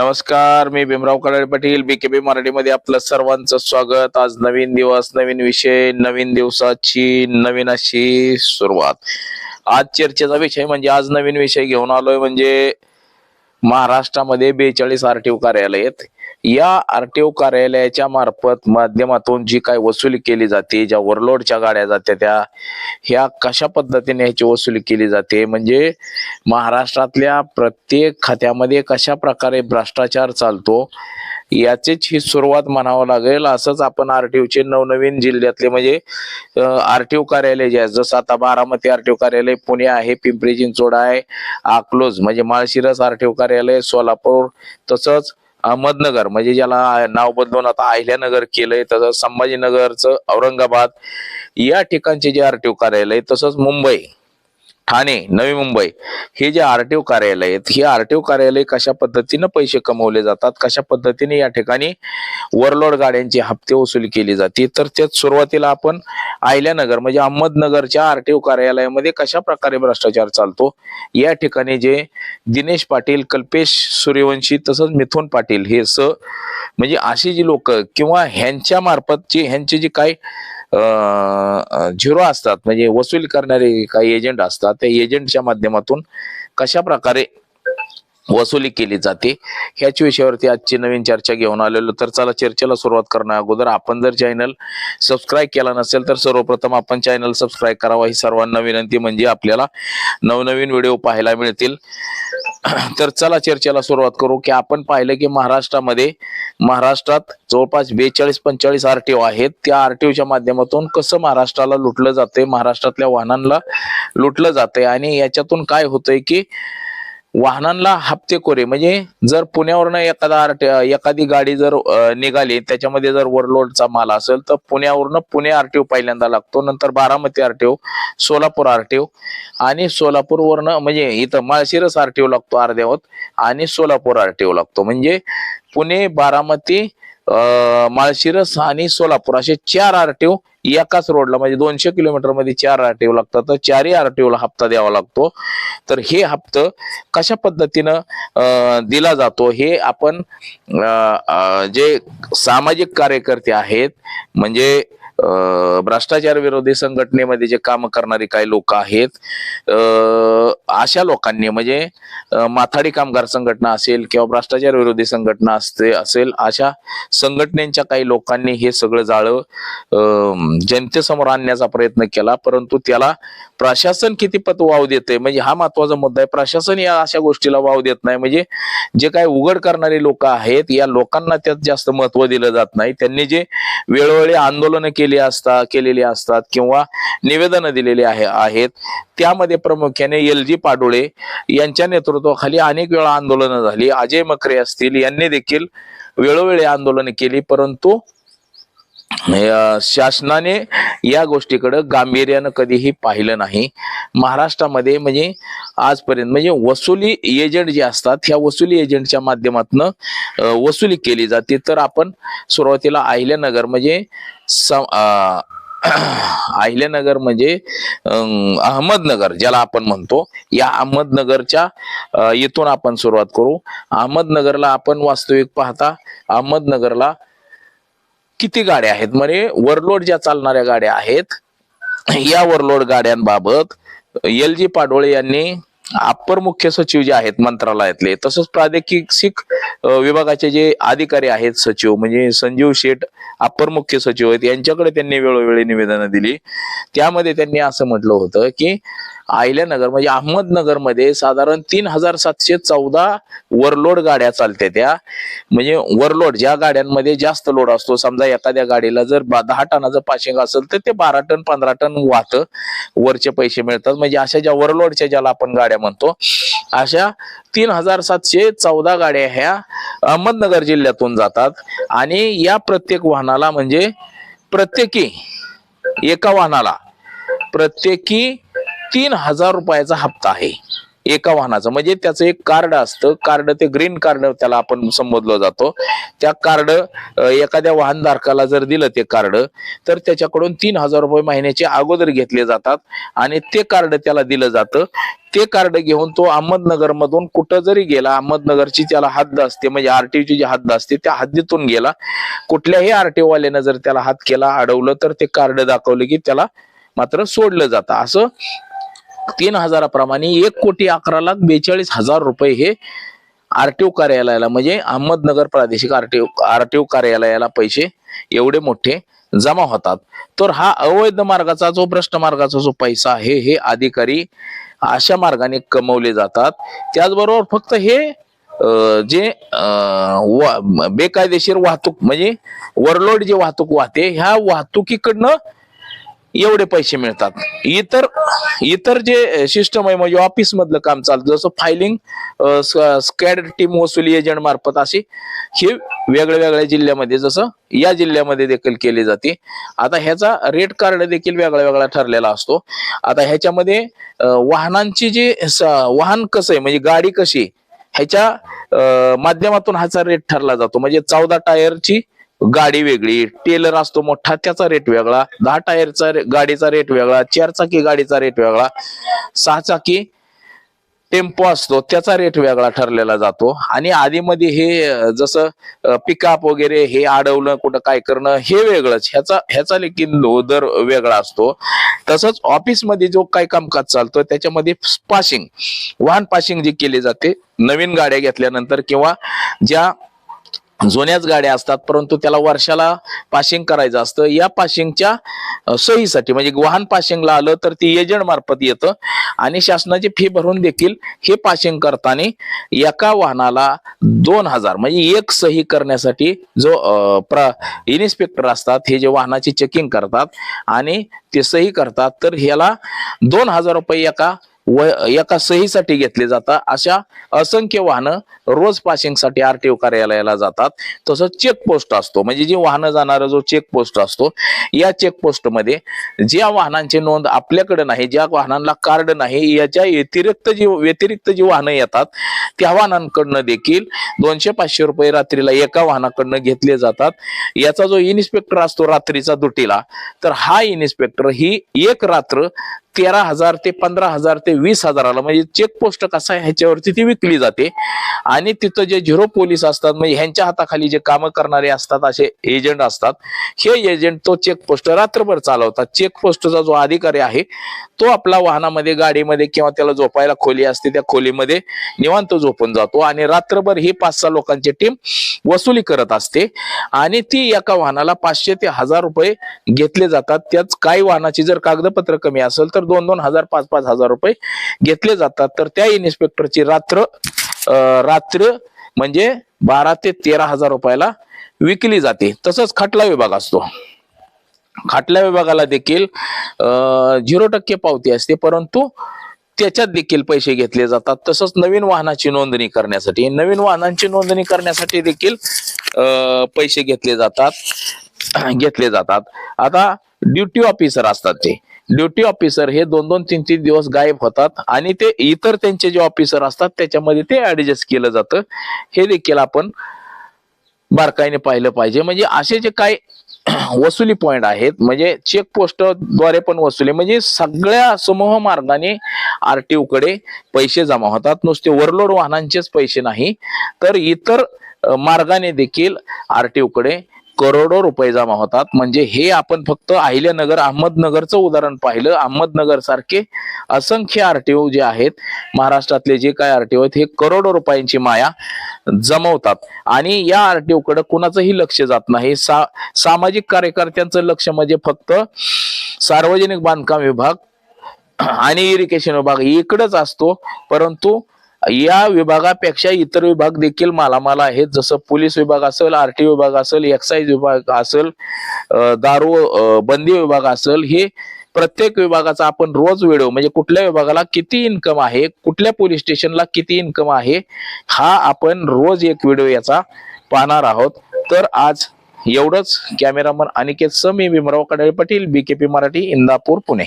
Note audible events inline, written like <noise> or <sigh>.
नमस्कार मी भीमराव कडाळे पाटील बीकेबी मराठीमध्ये आपलं सर्वांचं स्वागत. आज नवीन दिवस नवीन विषय नवीन दिवसाची नवीन अशी सुरुवात. आज चर्चेचा विषय म्हणजे आज नवीन विषय घेऊन आलोय म्हणजे महाराष्ट्रामध्ये बेचाळीस आरटीओ कार्यालय आहेत. या आरटीओ कार्यालयाच्या मार्फत माध्यमातून जी काय वसुली केली जाते ज्या वरलोडच्या गाड्या जात्या त्या ह्या कशा पद्धतीने ह्याची वसुली केली जाते? म्हणजे महाराष्ट्रातल्या प्रत्येक खात्यामध्ये कशा प्रकारे भ्रष्टाचार चालतो याचीच ही सुरुवात म्हणावं लागेल. असंच आपण आरटीओचे नवनवीन जिल्ह्यातले म्हणजे आरटीओ कार्यालय जे आहेत जसं आता बारामती आरटीओ कार्यालय पुणे आहे पिंपरी चिंचवड आहे अकलोज म्हणजे माळशिरस आरटीओ कार्यालय सोलापूर तसंच अहमदनगर म्हणजे ज्याला नाव बदलून आता अहिल्यानगर केलंय तसंच संभाजीनगरचं औरंगाबाद या ठिकाणचे जे आरटीओ कार्यालय तसंच मुंबई. ठाणे नवी मुंबई हे जे आरटीओ कार्यालय आहेत हे आरटीओ कार्यालय कशा पद्धतीनं पैसे कमवले जातात कशा पद्धतीने या ठिकाणी वरलोड गाड्यांची हप्ते वसुली केली जाते तर त्यात सुरुवातीला आपण आयल्यानगर म्हणजे अहमदनगरच्या आरटीओ कार्यालयामध्ये कशा प्रकारे भ्रष्टाचार चालतो या ठिकाणी जे दिनेश पाटील कल्पेश सूर्यवंशी तसंच मिथुन पाटील हे स म्हणजे अशी जी लोक किंवा ह्यांच्या मार्फत जे ह्यांची जी काही झिरो असतात. म्हणजे वसूल करणारे काही एजंट असतात. त्या एजंटच्या माध्यमातून कशा प्रकारे वसुली केली जाते ह्याच विषयावरती आजची नवीन चर्चा घेऊन आलेलो. तर चला चर्चेला सुरुवात करण्या अगोदर. आपण जर चॅनल सबस्क्राईब केला नसेल तर सर्वप्रथम आपण चॅनल सबस्क्राईब करावा. ही सर्वांना विनंती म्हणजे आपल्याला नवनवीन व्हिडिओ पाहायला मिळतील. <clears throat> तर चला चर्चेला सुरुवात करू की आपण पाहिलं की महाराष्ट्रामध्ये महाराष्ट्रात जवळपास बेचाळीस पंचेचाळीस आरटीओ आहेत. त्या आरटीओच्या माध्यमातून कसं महाराष्ट्राला लुटलं जातंय महाराष्ट्रातल्या वाहनांना लुटलं जाते आणि याच्यातून काय होतंय की वाहनांना हप्तेखोरे म्हणजे जर पुण्यावरनं एखादा एखादी गाडी जर निघाली त्याच्यामध्ये जर वरलोडचा माल असेल तर पुण्यावरनं पुणे आरटीओ पहिल्यांदा लागतो. नंतर बारामती आरटीओ सोलापूर आरटीओ आणि सोलापूरवरनं म्हणजे इथं माळशिरस आरटीओ लागतो अर्ध्यावत आणि सोलापूर आरटीओ लागतो. म्हणजे पुणे बारामती माळशिरस आणि सोलापूर असे चार आरटीओ एकाच रोडला म्हणजे दोनशे किलोमीटरमध्ये चार आरटीओ लागतात. तर चारही आरटीओला हप्ता द्यावा लागतो. तर हे हप्त कशा पद्धतीनं दिला जातो? हे आपण जे सामाजिक कार्यकर्ते आहेत म्हणजे भ्रष्टाचार विरोधी संघटनेमध्ये जे काम करणारे काही लोक आहेत अशा लोकांनी म्हणजे माथाडी कामगार संघटना असेल किंवा भ्रष्टाचार विरोधी संघटना असते असेल अशा संघटनेच्या काही लोकांनी हे सगळं जाळं जनतेसमोर आणण्याचा प्रयत्न केला परंतु त्याला प्रशासन किती पत वाव देते म्हणजे हा महत्त्वाचा मुद्दा आहे. प्रशासन या अशा गोष्टीला वाव देत नाही. म्हणजे जे काय उघड करणारे लोक आहेत या लोकांना त्यात जास्त महत्त्व दिलं जात नाही. त्यांनी जे वेळोवेळी आंदोलनं केली असतात केलेली असतात किंवा निवेदनं दिलेली आहे आहेत. त्यामध्ये प्रामुख्याने एल जी पाडोळे यांच्या नेतृत्वाखाली अनेक वेळा आंदोलनं झाली. अजय मकरे असतील यांनी देखील वेळोवेळी आंदोलन केली परंतु शासनाने या गोष्टीकडं गांभीर्यानं कधीही पाहिलं नाही. महाराष्ट्रामध्ये म्हणजे आजपर्यंत म्हणजे वसुली एजंट जे असतात ह्या वसुली एजंटच्या माध्यमातून वसुली केली जाते. तर आपण सुरुवातीला अहिल्यानगर म्हणजे सम- <clears throat> अहिल्यानगर म्हणजे अहमदनगर ज्याला आपण म्हणतो या अहमदनगरच्या इथून आपण सुरुवात करू. अहमदनगरला आपण वास्तविक पाहता अहमदनगरला किती गाड्या आहेत? म्हणजे वरलोड ज्या चालणाऱ्या गाड्या आहेत या वरलोड गाड्यांबाबत एल जी पाडोळे यांनी अप्पर मुख्य सचिव जे आहेत मंत्रालयातले तसंच प्रादेशिक विभागाचे जे अधिकारी आहेत सचिव म्हणजे संजीव शेठ अप्पर मुख्य सचिव आहेत यांच्याकडे त्यांनी वेळोवेळी निवेदनं दिली. त्यामध्ये त्यांनी असं म्हटलं होतं की आयल्यानगर म्हणजे अहमदनगरमध्ये साधारण तीन हजार सातशे चौदा वरलोड गाड्या चालत्या त्या. म्हणजे वरलोड ज्या गाड्यांमध्ये जास्त लोड असतो समजा एखाद्या गाडीला जर बा- दहा टनाचं पाशिंग असेल तर ते बारा टन पंधरा टन वाहतं वरचे पैसे मिळतात. म्हणजे अशा ज्या वरलोडच्या ज्याला आपण गाड्या म्हणतो अशा तीन हजार सातशे चौदा गाड्या ह्या अहमदनगर जिल्ह्यातून जातात. आणि या प्रत्येक वाहनाला म्हणजे प्रत्येकी एका वाहनाला प्रत्येकी तीन हजार रुपयाचा हप्ता आहे. एका वाहनाचं. म्हणजे त्याचं एक कार्ड असतं. कार्ड ते ग्रीन कार्ड त्याला आपण संबोधलं जातो. त्या कार्ड एखाद्या वाहनधारकाला जर दिलं ते कार्ड तर त्याच्याकडून तीन हजार रुपये महिन्याचे अगोदर घेतले जातात आणि ते कार्ड त्याला दिलं जातं. ते कार्ड घेऊन तो अहमदनगर मधून कुठं जरी गेला अहमदनगरची त्याला हद्द असते म्हणजे आरटीओची जी हद्द असते त्या हद्दीतून गेला. कुठल्याही आरटीओ वाल्यानं जर त्याला हात केला अडवलं तर ते कार्ड दाखवलं की त्याला मात्र सोडलं जातं. असं तीन हजाराप्रमाणे एक कोटी अकरा लाख बेचाळीस हजार रुपये हे आरटीओ कार्यालयाला म्हणजे अहमदनगर प्रादेशिक आरटीओ आरटीओ कार्यालयाला पैसे एवढे मोठे जमा होतात. तर हा अवैध मार्गाचा जो भ्रष्ट मार्गाचा जो पैसा आहे हे अधिकारी अशा मार्गाने कमवले जातात. त्याचबरोबर फक्त हे जे बेकायदेशीर वाहतूक म्हणजे वरलोड जी वाहतूक वाहते ह्या वाहतुकीकडनं एवढे पैसे मिळतात. इतर इतर जे सिस्टम आहे म्हणजे ऑफिस मधलं काम चालतं जसं फायलिंग स्कॅड टीम वसुली एजंट मार्फत असे हे वेगळ्या वेगळ्या जिल्ह्यामध्ये जसं या जिल्ह्यामध्ये देखील केले जाते. आता ह्याचा रेट कार्ड देखील वेगळा वेगळा ठरलेला असतो. आता ह्याच्यामध्ये वाहनांची जी स- वाहन कसं आहे म्हणजे गाडी कशी आहे, ह्याच्या माध्यमातून ह्याचा रेट ठरला जातो. म्हणजे चौदा टायरची गाडी वेगळी टेलर असतो मोठा त्याचा रेट वेगळा दहा टायरचा रे- गाडीचा रेट वेगळा चार चाकी गाडीचा रेट वेगळा सहा चाकी टेम्पो असतो त्याचा रेट वेगळा ठरलेला जातो. आणि आधीमध्ये हे जसं पिकअप वगैरे हे अडवलं कुठं काय करणं हे वेगळंच. ह्याचा ह्याचा देखील दर वेगळा असतो. तसंच ऑफिसमध्ये जो काय कामकाज चालतो त्याच्यामध्ये पासिंग वाहन पासिंग जी केली जाते नवीन गाड्या घेतल्यानंतर किंवा ज्या जुन्याच गाड्या असतात परंतु त्याला वर्षाला पाशिंग करायचं असतं. या पाशिंगच्या सोयीसाठी सहीसाठी म्हणजे वाहन पाशिंगला आलं तर ती एजंट मार्फत येतं आणि शासनाची फी भरून देखील हे पाशिंग करताना एका वाहनाला दोन हजार म्हणजे एक सही करण्यासाठी जो प्र इन्स्पेक्टर असतात हे जे वाहनाची चेकिंग करतात आणि ते सही करतात तर ह्याला दोन हजार रुपये एका व एका सहीसाठी घेतले जातात. अशा असंख्य वाहनं रोज पासिंगसाठी आरटीओ कार्यालयाला जातात. तसंच चेकपोस्ट असतो. म्हणजे जी वाहनं जाणारा जो चेकपोस्ट असतो या चेकपोस्टमध्ये ज्या वाहनांची नोंद आपल्याकडे नाही ज्या वाहनांना कार्ड नाही याच्या व्यतिरिक्त जी व्यतिरिक्त जी वाहनं येतात त्या वाहनांकडनं देखील दोनशे पाचशे रुपये रात्रीला एका वाहनाकडनं घेतले जातात. याचा जो इन्स्पेक्टर असतो रात्रीचा दुटीला तर हा इन्स्पेक्टर ही एक रात्र तेरा हजार ते पंधरा हजार ते वीस हजाराला म्हणजे चेकपोस्ट कसा आहे ह्याच्यावरती ती विकली जाते. आणि तिथं जे झिरो पोलीस असतात म्हणजे ह्यांच्या हाताखाली जे कामं करणारे असतात असे एजंट असतात हे एजंट तो चेकपोस्ट रात्रभर चालवतात. चेक पोस्टचा जो अधिकारी आहे तो आपला वाहनामध्ये गाडीमध्ये किंवा त्याला झोपायला खोली असते त्या खोलीमध्ये निवांत झोपून जातो आणि रात्रभर ही पाच सहा लोकांची टीम वसुली करत असते. आणि ती एका वाहनाला पाचशे ते हजार रुपये घेतले जातात. त्याच काही वाहनाची जर कागदपत्र कमी असेल तर दोन दोन हजार पाच पाच हजार रुपये घेतले जातात. तर त्या इन्स्पेक्टरची रात्र अं, रात्र म्हणजे बारा ते तेरा हजार रुपयाला विकली जाते. तसंच खटला विभाग असतो. खटला विभागाला देखील झिरो टक्के पावती असते. परंतु त्याच्यात देखील पैसे घेतले जातात. तसंच नवीन वाहनाची नोंदणी करण्यासाठी नवीन वाहनांची नोंदणी करण्यासाठी देखील अं, पैसे घेतले जातात घेतले जातात. आता ड्युटी ऑफिसर असतात ते. ड्युटी ऑफिसर हे दोन दोन तीन तीन दिवस गायब होतात. आणि ते इतर त्यांचे जे ऑफिसर असतात त्याच्यामध्ये ते ऍडजस्ट केलं जातं. हे देखील आपण बारकाईने पाहिलं पाहिजे. म्हणजे असे जे काही <clears throat> वसुली पॉइंट आहेत म्हणजे चेक पोस्टद्वारे पण वसुली म्हणजे सगळ्या समूह मार्गाने आरटीओ कडे पैसे जमा होतात. नुसते वरलोड वाहनांचेच पैसे नाही. तर इतर मार्गाने देखील आरटीओ कडे करोडो रुपये जमा होतात. म्हणजे हे आपण फक्त अहिल्यानगर अहमदनगरचं उदाहरण पाहिलं. अहमदनगर सारखे असंख्य आरटीओ जे आहेत महाराष्ट्रातले जे काय आरटीओ आहेत हे करोडो रुपयांची माया जमवतात. आणि या आरटीओ कडे कुणाचंही लक्ष जात नाही. सा सामाजिक कार्यकर्त्यांचं लक्ष म्हणजे फक्त सार्वजनिक बांधकाम विभाग आणि इरिगेशन विभाग. इकडंच असतो परंतु या विभागापेक्षा इतर विभाग देखील मालामाल आहेत. जसं पोलीस विभाग असेल आरटी विभाग असेल एक्साईज विभाग असेल दारू बंदी विभाग असेल हे प्रत्येक विभागाचा आपण रोज व्हिडिओ म्हणजे कुठल्या विभागाला किती इन्कम आहे कुठल्या पोलीस स्टेशनला किती इन्कम आहे हा आपण रोज एक व्हिडिओ याचा पाहणार आहोत. तर आज एवढंच. Cameraman Aniket Sami Bhimrao Kadale Patil BKP Marathi Indapur Pune.